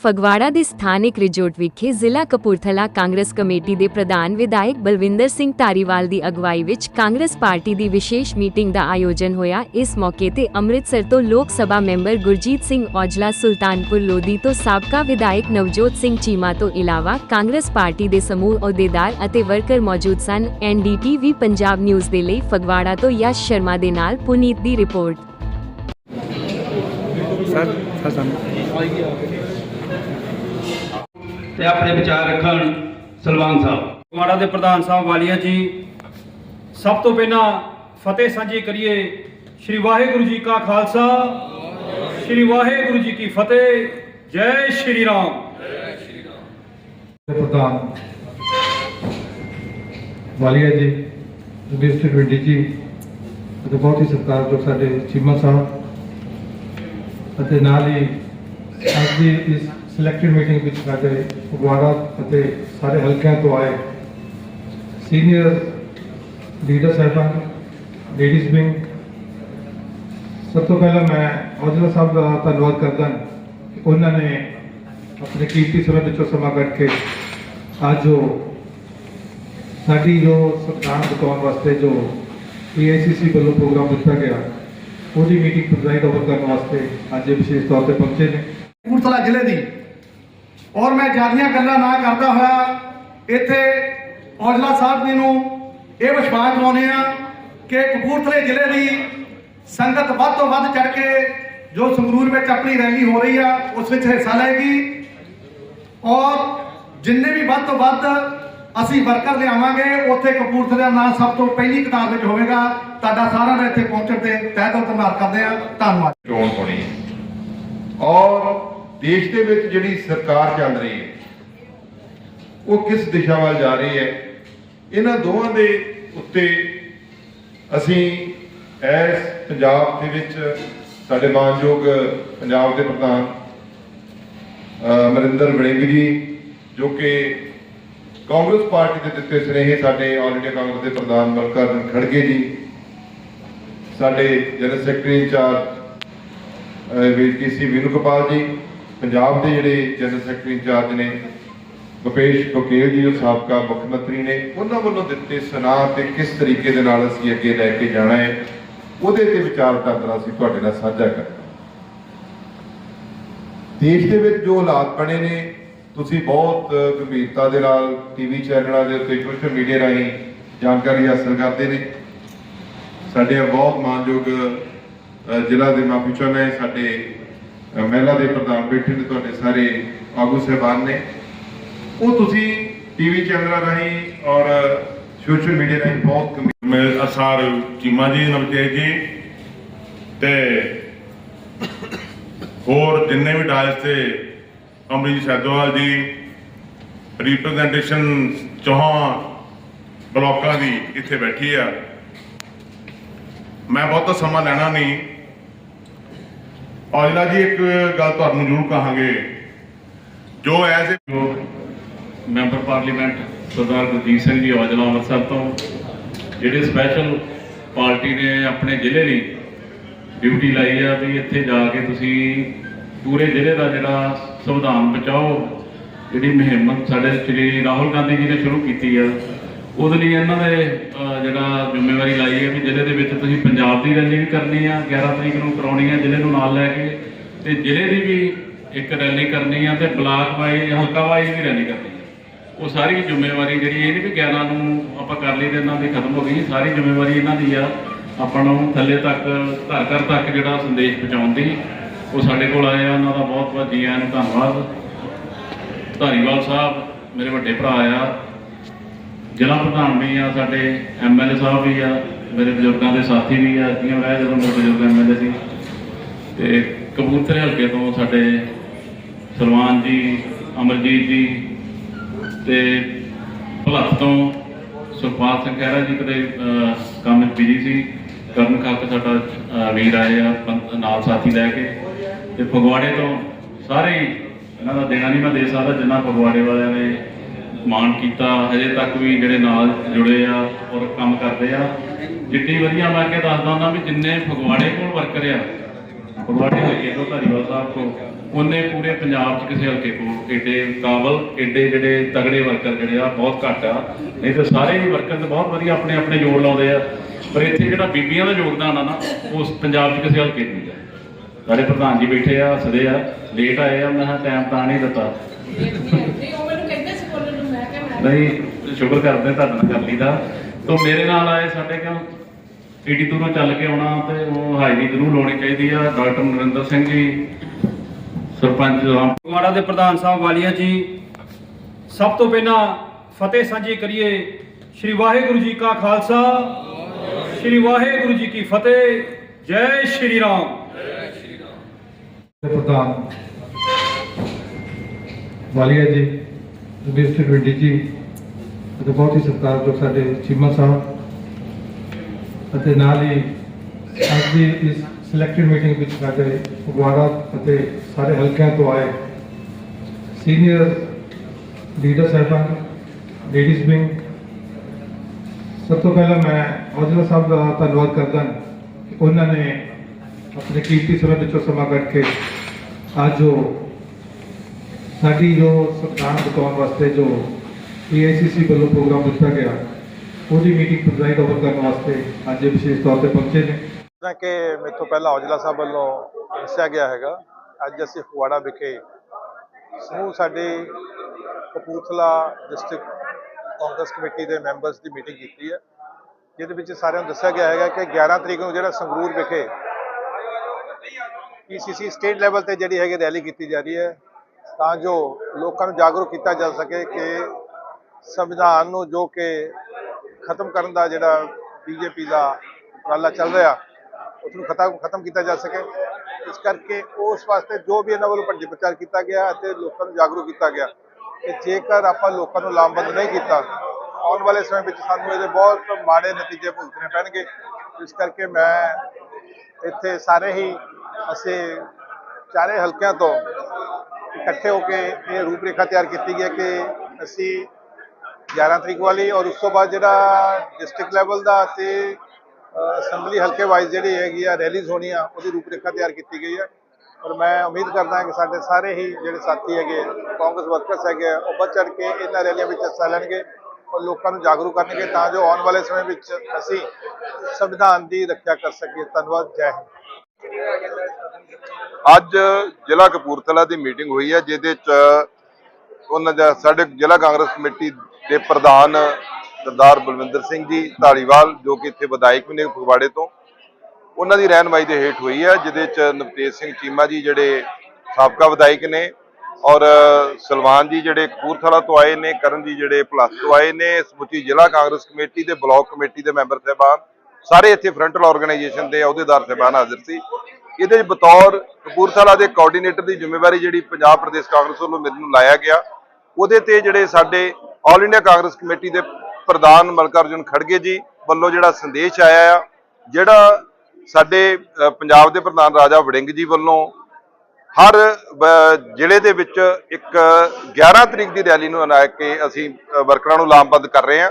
ਫਗਵਾੜਾ ਦੇ ਸਥਾਨਕ ਰਿਜੋਰਟ ਵਿਖੇ ਜ਼ਿਲ੍ਹਾ ਕਪੂਰਥਲਾ ਕਾਂਗਰਸ ਕਮੇਟੀ ਦੇ ਪ੍ਰਧਾਨ ਵਿਧਾਇਕ ਬਲਵਿੰਦਰ ਸਿੰਘ ਧਾਰੀਵਾਲ ਦੀ ਅਗਵਾਈ ਵਿੱਚ ਕਾਂਗਰਸ ਪਾਰਟੀ ਦੀ ਵਿਸ਼ੇਸ਼ ਮੀਟਿੰਗ ਦਾ ਆਯੋਜਨ ਹੋਇਆ। ਇਸ ਮੌਕੇ ਤੇ ਅੰਮ੍ਰਿਤਸਰ ਤੋਂ ਲੋਕ ਸਭਾ ਮੈਂਬਰ ਗੁਰਜੀਤ ਸਿੰਘ ਔਜਲਾ, ਸੁਲਤਾਨਪੁਰ ਲੋਧੀ ਤੋਂ ਸਾਬਕਾ ਵਿਧਾਇਕ ਨਵਜੋਤ ਸਿੰਘ ਚੀਮਾ ਤੋਂ ਇਲਾਵਾ ਕਾਂਗਰਸ ਪਾਰਟੀ ਦੇ ਸਮੂਹ ਅਹੁਦੇਦਾਰ ਅਤੇ ਵਰਕਰ ਮੌਜੂਦ ਸਨ। ਐਨਡੀਟੀਵੀ ਪੰਜਾਬ ਨਿਊਜ਼ ਦੇ ਲਈ ਫਗਵਾੜਾ ਤੋਂ ਯਸ਼ ਸ਼ਰਮਾ ਦੇ ਨਾਲ ਪੁਨੀਤ ਦੀ ਰਿਪੋਰਟ। Sir sir. ਤੇ ਆਪਣੇ ਵਿਚਾਰ ਰੱਖਣ ਸਲਵਾਨ ਸਾਹਿਬ। ਕੁਮਾਰਾ ਦੇ ਪ੍ਰਧਾਨ ਸਾਹਿਬ ਵਾਲੀਆ ਜੀ ਸਭ ਤੋਂ ਪਹਿਲਾਂ ਫਤਿਹ ਸਾਂਝੀ ਕਰੀਏ ਸ਼੍ਰੀ ਵਾਹਿਗੁਰੂ ਜੀ ਕਾ ਖਾਲਸਾ ਸ਼੍ਰੀ ਵਾਹਿਗੁਰੂ ਜੀ ਕੀ ਫਤਿਹ ਜੈ ਸ਼੍ਰੀ ਰਾਮ। ਪ੍ਰਧਾਨ ਵਾਲੀਆ ਜੀ ਡਿਸਟ੍ਰਿਕਟ ਵਿੱਡੀ ਜੀ ਅਤੇ ਬਹੁਤ ਹੀ ਸਤਿਕਾਰਯੋਗ ਸਾਡੇ ਚੀਮਾ ਸਾਹਿਬ ਅਤੇ ਨਾਲ ਹੀ ਅੱਜ ਦੀ ਇਸ ਸਿਲੈਕਟਡ ਮੀਟਿੰਗ ਵਿੱਚ ਸਾਡੇ ਫਗਵਾੜਾ ਅਤੇ ਸਾਰੇ ਹਲਕਿਆਂ ਤੋਂ ਆਏ ਸੀਨੀਅਰ ਲੀਡਰ ਸਾਹਿਬਾਨ ਲੇਡੀਜ਼ ਵਿੰਗ ਸਭ ਤੋਂ ਪਹਿਲਾਂ ਮੈਂ ਔਜਲਾ ਸਾਹਿਬ ਦਾ ਧੰਨਵਾਦ ਕਰਦਾ ਕਿ ਉਹਨਾਂ ਨੇ ਆਪਣੇ ਕੀਮਤੀ ਸਮੇਂ ਵਿੱਚੋਂ ਸਮਾਂ ਕੱਢ ਕੇ ਅੱਜ ਜੋ ਸਾਡੀ ਜੋ ਸੰਵਿਧਾਨ ਬਚਾਉਣ ਵਾਸਤੇ ਜੋ ਪੀਆਈਸੀਸੀ ਵੱਲੋਂ ਪ੍ਰੋਗਰਾਮ ਦਿੱਤਾ ਗਿਆ, ਉਹਦੀ ਮੀਟਿੰਗ ਪ੍ਰੈਜ਼ਾਈਡ ਓਵਰ ਕਰਨ ਵਾਸਤੇ ਅੱਜ ਵਿਸ਼ੇਸ਼ ਤੌਰ ਤੇ ਪਹੁੰਚੇ ਨੇ। ਕਪੂਰਥਲਾ ਜ਼ਿਲ੍ਹੇ ਦੀ ਔਰ ਮੈਂ ਜਿਆਦੀਆਂ ਗੱਲਾਂ ਨਾ ਕਰਦਾ ਹੋਇਆ, ਇੱਥੇ ਔਜਲਾ ਸਾਹਿਬ ਜੀ ਨੂੰ ਇਹ ਵਿਸ਼ਵਾਸ ਦਿਵਾਉਂਦੇ ਆ ਕਿ ਕਪੂਰਥਲੇ ਜ਼ਿਲ੍ਹੇ ਦੀ ਸੰਗਤ ਵੱਧ ਤੋਂ ਵੱਧ ਚੜ ਕੇ ਜੋ ਸੰਗਰੂਰ ਵਿੱਚ ਆਪਣੀ ਰੈਲੀ ਹੋ ਰਹੀ ਆ, ਉਸ ਵਿੱਚ ਹਿੱਸਾ ਲਏਗੀ। ਔਰ ਜਿੰਨੇ ਵੀ ਵੱਧ ਤੋਂ ਵੱਧ ਅਸੀਂ ਵਰਕਰ ਲਿਆਵਾਂਗੇ, ਉੱਥੇ ਕਪੂਰਥਲੇ ਦਾ ਨਾਂ ਸਭ ਤੋਂ ਪਹਿਲੀ ਕਤਾਰ ਵਿੱਚ ਹੋਵੇਗਾ। ਤੁਹਾਡਾ ਸਾਰਿਆਂ ਦਾ ਇੱਥੇ ਪਹੁੰਚਣ ਤੇ ਤਹਿ ਦਿਲ ਧੰਨਵਾਦ ਕਰਦੇ ਆ ਧੰਨਵਾਦ। ਚੋਣ ਹੋਣੀ ਔਰ ਦੇਸ਼ ਦੇ ਵਿੱਚ ਜਿਹੜੀ ਸਰਕਾਰ ਚੱਲ ਰਹੀ ਹੈ, ਉਹ ਕਿਸ ਦਿਸ਼ਾ ਵੱਲ ਜਾ ਰਹੀ ਹੈ, ਇਹਨਾਂ ਦੋਵਾਂ ਦੇ ਉੱਤੇ ਅਸੀਂ ਇਸ ਪੰਜਾਬ ਦੇ ਵਿੱਚ ਸਾਡੇ ਮਾਨਯੋਗ ਪੰਜਾਬ ਦੇ ਪ੍ਰਧਾਨ ਅਹ ਅਮਰਿੰਦਰ ਵੜਿੰਗ ਜੀ, ਜੋ ਕਿ ਕਾਂਗਰਸ ਪਾਰਟੀ ਦੇ ਦਿੱਤੇ ਸੁਨੇਹੇ ਸਾਡੇ ਆਲ ਇੰਡੀਆ ਕਾਂਗਰਸ ਦੇ ਪ੍ਰਧਾਨ ਮਲਕਰਨ ਖੜਗੇ ਜੀ, ਸਾਡੇ ਜਨਰਲ ਸੈਕਟਰੀ ਇੰਚਾਰਜ ਵੀਰ ਸੀ, ਵਿਨੂ ਗੋਪਾਲ ਜੀ ਪੰਜਾਬ ਦੇ ਜਿਹੜੇ ਜਨਰਲ ਸੈਕਟਰੀ ਇੰਚਾਰਜ ਨੇ ਭੁਪੇਸ਼ ਬਕੇਲ ਜੀ ਜੋ ਸਾਬਕਾ ਮੁੱਖ ਮੰਤਰੀ ਨੇ, ਉਹਨਾਂ ਵੱਲੋਂ ਦਿੱਤੇ ਸੁਨਾਹ ਤੇ ਕਿਸ ਤਰੀਕੇ ਦੇ ਨਾਲ ਅਸੀਂ ਅੱਗੇ ਲੈ ਕੇ ਜਾਣਾ ਹੈ, ਉਹਦੇ ਤੇ ਵਿਚਾਰ ਵਟਾਂਦਰਾ ਅਸੀਂ ਤੁਹਾਡੇ ਨਾਲ ਸਾਂਝਾ ਕਰਨਾ ਦੇਸ਼ ਦੇ ਵਿੱਚ ਜੋ ਹਾਲਾਤ ਬਣੇ ਨੇ, ਤੁਸੀਂ ਬਹੁਤ ਗੰਭੀਰਤਾ ਦੇ ਨਾਲ ਟੀਵੀ ਚੈਨਲਾਂ ਦੇ ਉੱਤੇ ਸੋਸ਼ਲ ਮੀਡੀਆ ਰਾਹੀਂ ਜਾਣਕਾਰੀ ਹਾਸਲ ਕਰਦੇ ਨੇ। ਸਾਡੇ ਬਹੁਤ ਮਾਨਯੋਗ ਜ਼ਿਲ੍ਹਾ ਦੇ ਮਾਫੀ ਚਾਹੁੰਦਾ ਸਾਡੇ ਮਹਿਲਾ ਦੇ ਪ੍ਰਧਾਨ ਬੈਠੇ ਨੇ ਤੁਹਾਡੇ ਸਾਰੇ ਆਗੂ ਸਹਿਬਾਨ ਨੇ। ਉਹ ਤੁਸੀਂ ਟੀਵੀ ਚੈਨਲਾਂ ਰਾਹੀਂ ਔਰ ਸੋਸ਼ਲ ਮੀਡੀਆ ਰਾਹੀਂ ਬਹੁਤ ਗੰਭੀਰ ਮੇਰੇ ਅਸਾਰ ਚੀਮਾ ਜੀ, ਨਵਤੇਜ ਜੀ ਤੇ ਹੋਰ ਜਿੰਨੇ ਵੀ ਡਾਇਸ ਤੇ ਅਮਰੀਤ ਸੈਦੋਵਾਲ ਜੀ ਰਿਪਰੈਜ਼ੈਂਟੇਸ਼ਨ ਚੌਹਾਂ ਬਲਾਕਾਂ ਦੀ ਇੱਥੇ ਬੈਠੀ ਆ। ਮੈਂ ਬਹੁਤਾ ਸਮਾਂ ਲੈਣਾ ਨਹੀਂ। ਔਜਲਾ ਜੀ, ਇੱਕ ਗੱਲ ਤੁਹਾਨੂੰ ਜ਼ਰੂਰ ਕਹਾਂਗੇ। ਜੋ as a member parliament Sardar Gurjeet Singh ji Aujla Amritsar ਤੋਂ, ਜਿਹੜੇ ਸਪੈਸ਼ਲ ਪਾਰਟੀ ਨੇ ਆਪਣੇ ਜ਼ਿਲ੍ਹੇ ਦੀ ਡਿਊਟੀ ਲਾਈ ਆ ਵੀ ਇੱਥੇ ਜਾ ਕੇ ਤੁਸੀਂ ਪੂਰੇ ਜ਼ਿਲ੍ਹੇ ਦਾ ਜਿਹੜਾ ਸੰਵਿਧਾਨ ਬਚਾਓ, ਜਿਹੜੀ ਮੁਹਿੰਮ ਸਾਡੇ ਸ੍ਰੀ ਰਾਹੁਲ ਗਾਂਧੀ ਜੀ ਨੇ ਸ਼ੁਰੂ ਕੀਤੀ ਆ ਉਹਦੇ ਲਈ ਇਹਨਾਂ ਦੇ ਜਿਹੜਾ ਜ਼ਿੰਮੇਵਾਰੀ ਲਾਈ ਹੈ ਵੀ ਜ਼ਿਲ੍ਹੇ ਦੇ ਵਿੱਚ ਤੁਸੀਂ ਪੰਜਾਬ ਦੀ ਰੈਲੀ ਵੀ ਕਰਨੀ ਆ 11 ਤਰੀਕ ਨੂੰ ਕਰਾਉਣੀ ਆ, ਜ਼ਿਲ੍ਹੇ ਨੂੰ ਨਾਲ ਲੈ ਕੇ ਤੇ ਜ਼ਿਲ੍ਹੇ ਦੀ ਵੀ ਇੱਕ ਰੈਲੀ ਕਰਨੀ ਆ ਤੇ ਬਲਾਕ ਵਾਈਜ਼ ਹਲਕਾ ਵਾਈਜ਼ ਵੀ ਰੈਲੀ ਕਰਨੀ ਆ। ਉਹ ਸਾਰੀ ਜ਼ਿੰਮੇਵਾਰੀ ਜਿਹੜੀ ਇਹ ਨਹੀਂ ਵੀ 11 ਨੂੰ ਆਪਾਂ ਕਰ ਲਈ ਤੇ ਇਹਨਾਂ ਦੀ ਖਤਮ ਹੋ ਗਈ ਸਾਰੀ ਜ਼ਿੰਮੇਵਾਰੀ ਇਹਨਾਂ ਦੀ ਆ। ਆਪਾਂ ਨੂੰ ਥੱਲੇ ਤੱਕ, ਘਰ ਘਰ ਤੱਕ ਜਿਹੜਾ ਸੰਦੇਸ਼ ਪਹੁੰਚਾਉਣ ਦੀ, ਉਹ ਸਾਡੇ ਕੋਲ ਆਏ ਆ, ਉਹਨਾਂ ਦਾ ਬਹੁਤ ਬਹੁਤ ਜੀ ਆਇਆਂ ਨੂੰ ਧੰਨਵਾਦ। ਧਾਰੀਵਾਲ ਸਾਹਿਬ, ਮੇਰੇ ਵੱਡੇ ਭਰਾ ਆ ਜ਼ਿਲ੍ਹਾ ਪ੍ਰਧਾਨ ਵੀ ਆ, ਸਾਡੇ ਐਮਐਲਏ ਸਾਹਿਬ ਵੀ ਆ, ਮੇਰੇ ਬਜ਼ੁਰਗਾਂ ਦੇ ਸਾਥੀ ਵੀ ਆ ਜਿਵੇਂ ਮੈਂ ਜਦੋਂ ਮੇਰੇ ਬਜ਼ੁਰਗ ਐਮਐਲਏ ਸੀ। ਤੇ ਕਬੂਤਰ ਹਲਕੇ ਤੋਂ ਸਾਡੇ ਸਲਮਾਨ ਜੀ, ਅਮਰਜੀਤ ਜੀ ਤੇ ਭਲੱਖ ਤੋਂ ਸੁਖਪਾਲ ਸਿੰਘ ਖਹਿਰਾ ਜੀ ਕਦੇ ਕੰਮ ਵਿੱਚ ਬਿਜ਼ੀ ਸੀ। ਕਰਨ ਖਾਕ ਸਾਡਾ ਵੀਰ ਆਏ ਆ ਬੰਦ- ਨਾਲ ਸਾਥੀ ਲੈ ਕੇ। ਤੇ ਫਗਵਾੜੇ ਤੋਂ ਸਾਰੇ, ਇਹਨਾਂ ਦਾ ਦੇਣਾ ਨਹੀਂ ਮੈਂ ਦੇ ਸਕਦਾ, ਜਿੰਨਾ ਫਗਵਾੜੇ ਵਾਲਿਆਂ ਨੇ ਮਾਣ ਕੀਤਾ, ਹਜੇ ਤੱਕ ਵੀ ਜਿਹੜੇ ਨਾਲ ਜੁੜੇ ਆ ਔਰ ਕੰਮ ਕਰਦੇ ਆ, ਜਿੱਡੀ ਵਧੀਆ ਮੈਂ ਕੇ ਦੱਸਦਾ ਹੁੰਦਾ ਵੀ ਜਿੰਨੇ ਫਗਵਾੜੇ ਕੋਲ ਵਰਕਰ ਆ ਫਗਵਾੜੇ ਹਲਕੇ ਤੋਂ ਧਾਰੀਵਾਲ ਸਾਹਿਬ ਤੋਂ, ਉਹਨੇ ਪੂਰੇ ਪੰਜਾਬ 'ਚ ਕਿਸੇ ਹਲਕੇ ਕੋਲ ਏਡੇ ਕਾਬਲ, ਏਡੇ ਜਿਹੜੇ ਤਗੜੇ ਵਰਕਰ ਜਿਹੜੇ ਆ, ਬਹੁਤ ਘੱਟ ਆ, ਨਹੀਂ ਤਾਂ ਸਾਰੇ ਹੀ ਵਰਕਰ ਤਾਂ ਬਹੁਤ ਵਧੀਆ ਆਪਣੇ ਆਪਣੇ ਜੋੜ ਲਾਉਂਦੇ ਆ, ਪਰ ਇੱਥੇ ਜਿਹੜਾ ਬੀਬੀਆਂ ਦਾ ਯੋਗਦਾਨ ਆ ਨਾ, ਉਸ ਪੰਜਾਬ 'ਚ ਕਿਸੇ ਹਲਕੇ ਨਹੀਂ ਆ ਸਾਡੇ ਪ੍ਰਧਾਨ ਜੀ ਬੈਠੇ ਆ ਹੱਸਦੇ ਆ ਲੇਟ ਆਏ ਆ, ਮੈਂ ਕਿਹਾ ਟਾਈਮ ਤਾਂ ਨਹੀਂ ਦਿੱਤਾ ਨਹੀਂ ਉਹ ਮੈਨੂੰ ਕਹਿੰਦੇ ਸੀ ਬੋਲਣ ਨੂੰ ਮੈਂ ਕਿਹਾ ਮੈਂ ਨਹੀਂ ਸ਼ੁਕਰ ਕਰਦੇ ਤੁਹਾਡੇ ਨਾਲ ਲਈਦਾ ਤੋਂ ਮੇਰੇ ਨਾਲ ਆਏ ਸਾਡੇ ਕੋਲ ਏਡੀ ਦੂਰੋਂ ਚੱਲ ਕੇ ਆਉਣਾ ਤੇ ਉਹ ਹਾਜ਼ਰੀ ਜ਼ਰੂਰ ਲਾਉਣੀ ਚਾਹੀਦੀ ਆ ਡਾਕਟਰ ਨਰਿੰਦਰ ਸਿੰਘ ਜੀ ਸਰਪੰਚ ਰਾਮ ਫਗਵਾੜਾ ਦੇ ਪ੍ਰਧਾਨ ਸਾਹਿਬ ਵਾਲੀਆ ਜੀ ਸਭ ਤੋਂ ਪਹਿਲਾਂ ਫਤਿਹ ਸਾਂਝੀ ਕਰੀਏ ਸ੍ਰੀ ਵਾਹਿਗੁਰੂ ਜੀ ਕਾ ਖਾਲਸਾ ਸ੍ਰੀ ਵਾਹਿਗੁਰੂ ਜੀ ਕੀ ਫਤਿਹ ਜੈ ਸ਼੍ਰੀ ਰਾਮ। ਦੇ ਪ੍ਰਧਾਨ ਵਾਲੀਆ ਜੀ ਮਿਸਟਰ ਰੈਡੀ ਜੀ ਅਤੇ ਬਹੁਤ ਹੀ ਸਤਿਕਾਰਯੋਗ ਸਾਡੇ ਚੀਮਾ ਸਾਹਿਬ ਅਤੇ ਨਾਲ ਹੀ ਅੱਜ ਦੀ ਇਸ ਸਿਲੈਕਟਡ ਮੀਟਿੰਗ ਵਿੱਚ ਸਾਡੇ ਫਗਵਾੜਾ ਅਤੇ ਸਾਰੇ ਹਲਕਿਆਂ ਤੋਂ ਆਏ ਸੀਨੀਅਰ ਲੀਡਰ ਸਾਹਿਬਾਨ ਲੇਡੀਜ਼ ਵਿੰਗ ਸਭ ਤੋਂ ਪਹਿਲਾਂ ਮੈਂ ਔਜਲਾ ਸਾਹਿਬ ਦਾ ਧੰਨਵਾਦ ਕਰਦਾ ਕਿ ਉਹਨਾਂ ਨੇ ਆਪਣੇ ਕੀਮਤੀ ਸਮੇਂ ਵਿੱਚੋਂ ਸਮਾਂ ਕੱਢ ਕੇ ਅੱਜ ਜੋ ਸਾਡੀ ਜੋ ਸੰਵਿਧਾਨ ਬਚਾਉਣ ਵਾਸਤੇ ਜੋ ਏਆਈਸੀਸੀ ਵੱਲੋਂ ਪ੍ਰੋਗਰਾਮ ਦਿੱਤਾ ਗਿਆ, ਉਹਦੀ ਮੀਟਿੰਗ ਪ੍ਰਜ਼ਾਈਡ ਓਵਰ ਕਰਨ ਵਾਸਤੇ ਅੱਜ ਵਿਸ਼ੇਸ਼ ਤੌਰ ਤੇ ਪਹੁੰਚੇ ਨੇ। ਜਿੱਦਾਂ ਕਿ ਮੇਥੋਂ ਪਹਿਲਾਂ ਔਜਲਾ ਸਾਹਿਬ ਵੱਲੋਂ ਦੱਸਿਆ ਗਿਆ ਹੈਗਾ, ਅੱਜ ਅਸੀਂ ਫਗਵਾੜਾ ਵਿਖੇ ਸਮੂਹ ਸਾਡੇ ਕਪੂਰਥਲਾ ਡਿਸਟ੍ਰਿਕਟ ਕਾਂਗਰਸ ਕਮੇਟੀ ਦੇ ਮੈਂਬਰਸ ਦੀ ਮੀਟਿੰਗ ਕੀਤੀ ਹੈ, ਜਿਹਦੇ ਵਿੱਚ ਸਾਰਿਆਂ ਨੂੰ ਦੱਸਿਆ ਗਿਆ ਹੈਗਾ ਕਿ 11 ਤਰੀਕ ਨੂੰ ਜਿਹੜਾ ਸੰਗਰੂਰ ਵਿਖੇ ਪੀਸੀਸੀ ਸਟੇਟ ਲੈਵਲ ਤੇ ਜਿਹੜੀ ਹੈਗੀ ਰੈਲੀ ਕੀਤੀ ਜਾ ਰਹੀ ਹੈ ਤਾਂ ਜੋ ਲੋਕਾਂ ਨੂੰ ਜਾਗਰੂਕ ਕੀਤਾ ਜਾ ਸਕੇ ਕਿ ਸੰਵਿਧਾਨ ਨੂੰ ਜੋ ਕਿ ਖਤਮ ਕਰਨ ਦਾ ਜਿਹੜਾ ਬੀਜੇਪੀ ਦਾ ਉਪਰਾਲਾ ਚੱਲ ਰਿਹਾ, ਉਸ ਨੂੰ ਖਤਮ ਖਤਮ ਕੀਤਾ ਜਾ ਸਕੇ। ਇਸ ਕਰਕੇ ਉਸ ਵਾਸਤੇ ਜੋ ਵੀ ਇਹਨਾਂ ਵੱਲੋਂ ਭੰਡੀ ਪ੍ਰਚਾਰ ਕੀਤਾ ਗਿਆ ਅਤੇ ਲੋਕਾਂ ਨੂੰ ਜਾਗਰੂਕ ਕੀਤਾ ਗਿਆ ਕਿ ਜੇਕਰ ਆਪਾਂ ਲੋਕਾਂ ਨੂੰ ਲਾਮਬੰਦ ਨਹੀਂ ਕੀਤਾ, ਆਉਣ ਵਾਲੇ ਸਮੇਂ ਵਿੱਚ ਸਾਨੂੰ ਇਹਦੇ ਬਹੁਤ ਮਾੜੇ ਨਤੀਜੇ ਭੁਗਤਣੇ ਪੈਣਗੇ। ਇਸ ਕਰਕੇ ਮੈਂ ਇੱਥੇ ਸਾਰੇ ਹੀ, ਅਸੀਂ ਚਾਰੇ ਹਲਕਿਆਂ ਤੋਂ ਇਕੱਠੇ ਹੋ ਕੇ ਇਹ ਰੂਪਰੇਖਾ ਤਿਆਰ ਕੀਤੀ ਗਈ ਹੈ ਕਿ ਅਸੀਂ 11 ਤਰੀਕ ਵਾਲੀ ਔਰ ਉਸ ਤੋਂ ਬਾਅਦ ਜਿਹੜਾ ਡਿਸਟ੍ਰਿਕਟ ਲੈਵਲ ਦਾ ਤੇ ਅਸੈਂਬਲੀ ਹਲਕੇ ਵਾਈਜ਼ ਜਿਹੜੀ ਹੈਗੀ ਆ ਰੈਲੀਜ਼ ਹੋਣੀਆਂ ਉਹਦੀ ਰੂਪਰੇਖਾ ਤਿਆਰ ਕੀਤੀ ਗਈ ਹੈ। ਔਰ ਮੈਂ ਉਮੀਦ ਕਰਦਾ ਕਿ ਸਾਡੇ ਸਾਰੇ ਹੀ ਜਿਹੜੇ ਸਾਥੀ ਹੈਗੇ ਕਾਂਗਰਸ ਵਰਕਰਸ ਹੈਗੇ ਆ, ਉਹ ਵੱਧ ਚੜ੍ਹ ਕੇ ਇਹਨਾਂ ਰੈਲੀਆਂ ਵਿੱਚ ਹਿੱਸਾ ਲੈਣਗੇ ਔਰ ਲੋਕਾਂ ਨੂੰ ਜਾਗਰੂਕ ਕਰਨਗੇ ਤਾਂ ਜੋ ਆਉਣ ਵਾਲੇ ਸਮੇਂ ਵਿੱਚ ਅਸੀਂ ਸੰਵਿਧਾਨ ਦੀ ਰੱਖਿਆ ਕਰ ਸਕੀਏ। ਧੰਨਵਾਦ ਜੈ ਹਿੰਦ। ਅੱਜ ਜ਼ਿਲ੍ਹਾ ਕਪੂਰਥਲਾ ਦੀ ਮੀਟਿੰਗ ਹੋਈ ਹੈ, ਜਿਹਦੇ ਚ ਉਹਨਾਂ ਦਾ, ਸਾਡੇ ਜ਼ਿਲ੍ਹਾ ਕਾਂਗਰਸ ਕਮੇਟੀ ਦੇ ਪ੍ਰਧਾਨ ਸਰਦਾਰ ਬਲਵਿੰਦਰ ਸਿੰਘ ਜੀ ਢਾਲੀਵਾਲ ਜੋ ਕਿ ਇੱਥੇ ਵਿਧਾਇਕ ਵੀ ਨੇ ਫਗਵਾੜੇ ਤੋਂ, ਉਹਨਾਂ ਦੀ ਰਹਿਨਮਾਈ ਦੇ ਹੇਠ ਹੋਈ ਹੈ, ਜਿਹਦੇ ਚ ਨਵਤੇਜ ਸਿੰਘ ਚੀਮਾ ਜੀ ਜਿਹੜੇ ਸਾਬਕਾ ਵਿਧਾਇਕ ਨੇ ਔਰ ਸਲਵਾਨ ਜੀ ਜਿਹੜੇ ਕਪੂਰਥਲਾ ਤੋਂ ਆਏ ਨੇ, ਕਰਨ ਜੀ ਜਿਹੜੇ ਪਲੱਸ ਤੋਂ ਆਏ ਨੇ ਸਮੁੱਚੀ ਜ਼ਿਲ੍ਹਾ ਕਾਂਗਰਸ ਕਮੇਟੀ ਦੇ ਬਲਾਕ ਕਮੇਟੀ ਦੇ ਮੈਂਬਰ ਸਾਹਿਬਾਨ, ਸਾਰੇ ਇੱਥੇ ਫਰੰਟਲ ਆਰਗੇਨਾਈਜੇਸ਼ਨ ਦੇ ਅਹੁਦੇਦਾਰ ਸਾਹਿਬਾਨ ਹਾਜ਼ਰ ਸੀ। ਇਹਦੇ ਬਤੌਰ ਕਪੂਰਥਲਾ ਦੇ ਕੋਆਰਡੀਨੇਟਰ ਦੀ ਜ਼ਿੰਮੇਵਾਰੀ ਜਿਹੜੀ ਪੰਜਾਬ ਪ੍ਰਦੇਸ਼ ਕਾਂਗਰਸ ਵੱਲੋਂ ਮੈਨੂੰ ਲਾਇਆ ਗਿਆ। ਉਹਦੇ ਤੇ ਜਿਹੜੇ ਸਾਡੇ ਆਲ ਇੰਡੀਆ ਕਾਂਗਰਸ ਕਮੇਟੀ ਦੇ ਪ੍ਰਧਾਨ ਮਲਕਾਰਜੁਨ ਖੜਗੇ ਜੀ ਵੱਲੋਂ ਜਿਹੜਾ ਸੰਦੇਸ਼ ਆਇਆ ਆ, ਜਿਹੜਾ ਸਾਡੇ ਪੰਜਾਬ ਦੇ ਪ੍ਰਧਾਨ ਰਾਜਾ ਵੜਿੰਗ ਜੀ ਵੱਲੋਂ ਹਰ ਜ਼ਿਲ੍ਹੇ ਦੇ ਵਿੱਚ ਇੱਕ 11 ਤਰੀਕ ਦੀ ਰੈਲੀ ਨੂੰ ਅਨਾ ਕੇ ਅਸੀਂ ਵਰਕਰਾਂ ਨੂੰ ਲਾਮਬੰਦ ਕਰ ਰਹੇ ਹਾਂ।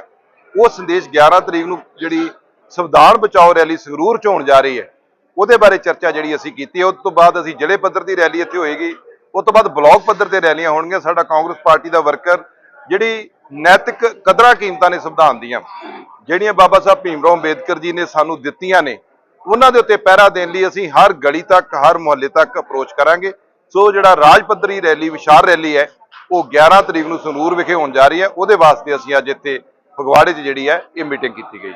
ਉਹ ਸੰਦੇਸ਼ 11 ਤਰੀਕ ਨੂੰ ਜਿਹੜੀ ਸੰਵਿਧਾਨ ਬਚਾਓ ਰੈਲੀ ਸੰਗਰੂਰ ਚ ਹੋਣ ਜਾ ਰਹੀ ਹੈ। ਉਹਦੇ ਬਾਰੇ ਚਰਚਾ ਜਿਹੜੀ ਅਸੀਂ ਕੀਤੀ ਹੈ ਉਸ ਤੋਂ ਬਾਅਦ ਅਸੀਂ ਜ਼ਿਲ੍ਹੇ ਪੱਧਰ ਦੀ ਰੈਲੀ ਇੱਥੇ ਹੋਏਗੀ। ਉਸ ਤੋਂ ਬਾਅਦ ਬਲਾਕ ਪੱਧਰ ਤੇ ਰੈਲੀਆਂ ਹੋਣਗੀਆਂ। ਸਾਡਾ ਕਾਂਗਰਸ ਪਾਰਟੀ ਦਾ ਵਰਕਰ, ਜਿਹੜੀ ਨੈਤਿਕ ਕਦਰਾਂ ਕੀਮਤਾਂ ਨੇ ਸੰਵਿਧਾਨ ਦੀਆਂ, ਜਿਹੜੀਆਂ ਬਾਬਾ ਸਾਹਿਬ ਭੀਮ ਰਾਓ ਅੰਬੇਦਕਰ ਜੀ ਨੇ ਸਾਨੂੰ ਦਿੱਤੀਆਂ ਨੇ, ਉਹਨਾਂ ਦੇ ਉੱਤੇ ਪਹਿਰਾ ਦੇਣ ਲਈ ਅਸੀਂ ਹਰ ਗਲੀ ਤੱਕ, ਹਰ ਮੁਹੱਲੇ ਤੱਕ ਅਪਰੋਚ ਕਰਾਂਗੇ। ਸੋ ਜਿਹੜਾ ਰਾਜ ਪੱਧਰੀ ਰੈਲੀ, ਵਿਸ਼ਾਲ ਰੈਲੀ ਹੈ, ਉਹ 11 ਤਰੀਕ ਨੂੰ ਸੰਗਰੂਰ ਵਿਖੇ ਹੋਣ ਜਾ ਰਹੀ ਹੈ। ਉਹਦੇ ਵਾਸਤੇ ਅਸੀਂ ਅੱਜ ਇੱਥੇ ਫਗਵਾੜੇ 'ਚ ਜਿਹੜੀ ਹੈ, ਇਹ ਮੀਟਿੰਗ ਕੀਤੀ ਗਈ।